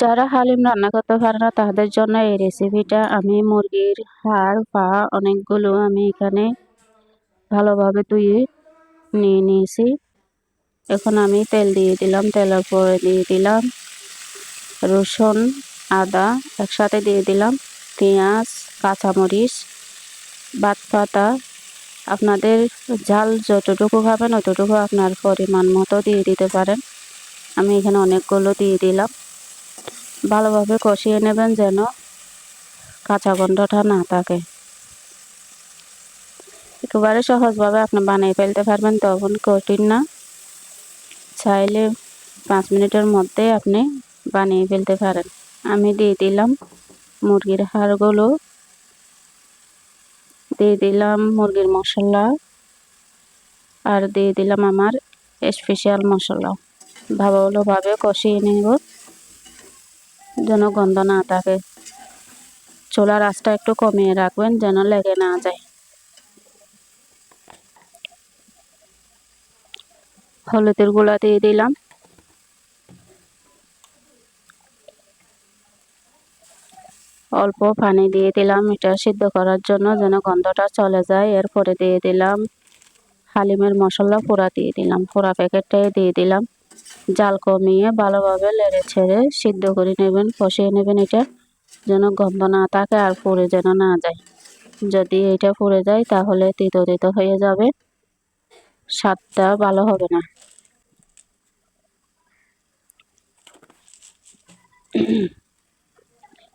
যারা হালিম রান্না করতে পারে না, তাদের জন্য এই রেসিপিটা আমি মুরগির হাড়, পা অনেকগুলো আমি এখানে ভালোভাবে ধুয়ে নিয়ে নিয়েছি। এখন আমি তেল দিয়ে দিলাম তেলের পরে দিয়ে দিলাম, রসুন, আদা একসাথে দিয়ে দিলাম, পেঁয়াজ, কাঁচামরিচ বাত পাতা আপনাদের ঝাল যতটুকু খাবেন, অতটুকু আপনার পরিমাণ মতো দিয়ে দিতে পারেন। আমি এখানে অনেকগুলো দিয়ে দিলাম। ভালোভাবে কষিয়ে নেবেন যেন কাঁচা গন্ধটা না থাকে। একেবারে সহজভাবে আপনি বানিয়ে ফেলতে পারবেন তখন কঠিন না। চাইলে পাঁচ মিনিটের মধ্যে আপনি বানিয়ে ফেলতে পারেন। আমি দিয়ে দিলাম মুরগির হাড়গুলো। দিয়ে দিলাম মুরগির মশলা। আর দিয়ে দিলাম আমার স্পেশাল মশলা। ভালোভাবে কষিয়ে নেব। যেন গন্ধ না থাকে। চোলার আঁচটা একটু কমিয়ে রাখবেন যেন লেগে না যায়। হলুদের গুঁড়া দিয়ে দিলাম। অল্প পানি দিয়ে দিলাম। এটা সিদ্ধ করার জন্য যেন গন্ধটা চলে যায়। এরপরে দিয়ে দিলাম হালিমের মশলা, পোড়া দিয়ে দিলাম। পোড়া প্যাকেটটাই দিয়ে দিলাম। জাল কমিয়ে ভালোভাবে লেড়ে ছেড়ে সিদ্ধ করে নেবেন, কষিয়ে নেবেন এটা, যেন গন্ধ না থাকে আর পুড়ে যেন না যায়। যদি এটা পুড়ে যায় তাহলে তিতো তিতো হয়ে যাবে, স্বাদটা ভালো হবে না।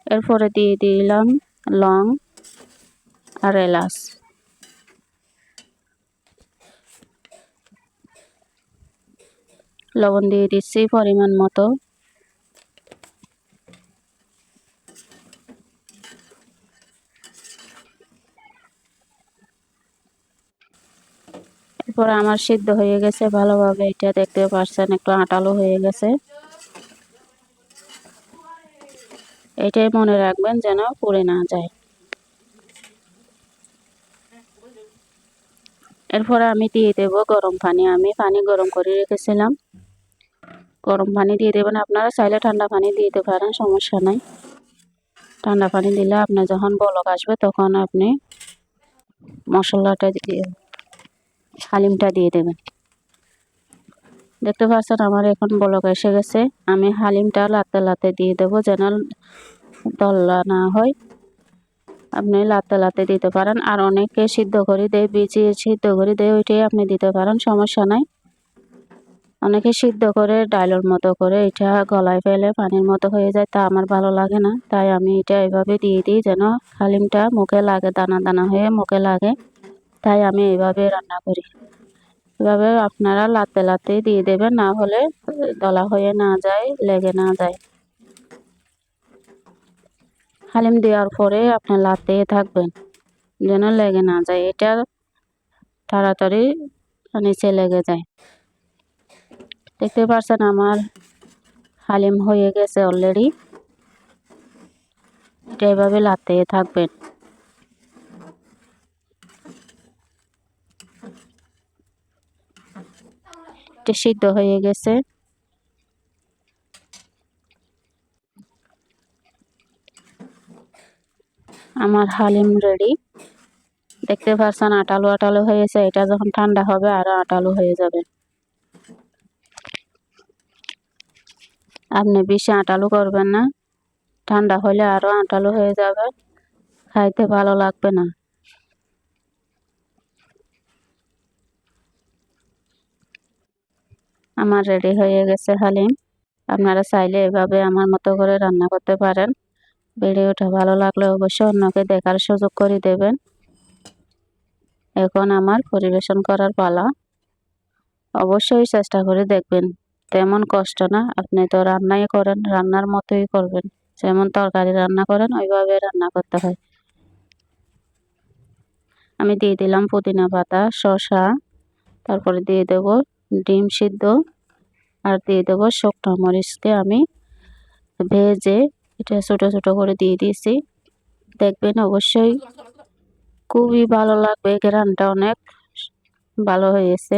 এরপরে দিয়ে দিলাম লং আর এলাচ। লবণ দিয়ে দিচ্ছি পরিমাণ মতো। এরপর আমার সিদ্ধ হয়ে গেছে, ভালোভাবে এটা দেখতে পাচ্ছেন একটু আটালো হয়ে গেছে। এটাই মনে রাখবেন যেন পড়ে না যায়। এরপরে আমি দিয়ে দেব গরম পানি। আমি পানি গরম করে রেখেছিলাম। গরম পানি দিয়ে দেবেন। আপনারা চাইলে ঠান্ডা পানি দিয়ে দিতে পারেন, সমস্যা নাই। ঠান্ডা পানি দিলে আপনার যখন বলক আসবে, তখন আপনি মশলাটা দিয়ে, হালিমটা দিয়ে দেবেন। দেখতে পাচ্ছেন আমার এখন বলক এসে গেছে। আমি হালিমটা লাতে লাতে দিয়ে দেবো যেন দল্লা না হয়। আপনি লাতে লাতে দিতে পারেন। আর অনেকে সিদ্ধ করে দেয় বিছিয়ে সিদ্ধ করে দেয়, ওইটাই আপনি দিতে পারেন, সমস্যা নাই। অনেকে সিদ্ধ করে ডাইলের মতো করে এটা গলায় ফেলে পানির মতো হয়ে যায়, তা আমার ভালো লাগে না। তাই আমি এটা এভাবে দিয়ে দিই যেন হালিমটা মুখে লাগে, দানা দানা হয়ে মুখে লাগে। তাই আমি এইভাবে রান্না করি। এভাবে আপনারা লাতে লাতে দিয়ে দেবেন, না হলে দলা হয়ে না যায়, লেগে না যায়। হালিম দেওয়ার পরে আপনি লাতে থাকবেন, যেন লেগে না যায়, এটা তাড়াতাড়ি নিচে লেগে যায়। দেখতে পাচ্ছেন আমার হালিম হয়ে গেছে অলরেডি এটা এভাবে লাতে থাকবেন। এটা সিদ্ধ হয়ে গেছে। আমার হালিম রেডি দেখতে পাচ্ছেন আটালো আটালো হয়েছে এটা যখন ঠান্ডা হবে আরও আটালো হয়ে যাবে। আপনি বেশি আটালো করবেন না। ঠান্ডা হলে আরও আটালো হয়ে যাবে। খাইতে ভালো লাগবে না। আমার রেডি হয়ে গেছে হালিম। আপনারা চাইলে এভাবে আমার মতো করে রান্না করতে পারেন। ভিডিওটা ভালো লাগলে অবশ্যই অন্যকে দেখার সুযোগ করে দেবেন। এখন আমার পরিবেশন করার পালা। অবশ্যই চেষ্টা করে দেখবেন। তেমন কষ্ট না। আপনি তো রান্নাই করেন, রান্নার মতোই করবেন। যেমন তরকারি রান্না করেন, ওইভাবে রান্না করতে হয়। আমি দিয়ে দিলাম পুদিনা পাতা, শসা, তারপরে দিয়ে দেব ডিম সিদ্ধ, আর দিয়ে দেবো শুকনো মরিচকে আমি ভেজে এটা ছোটো ছোটো করে দিয়ে দিয়েছি। দেখবেন অবশ্যই খুবই ভালো লাগবে গ্রানটা অনেক ভালো হয়েছে।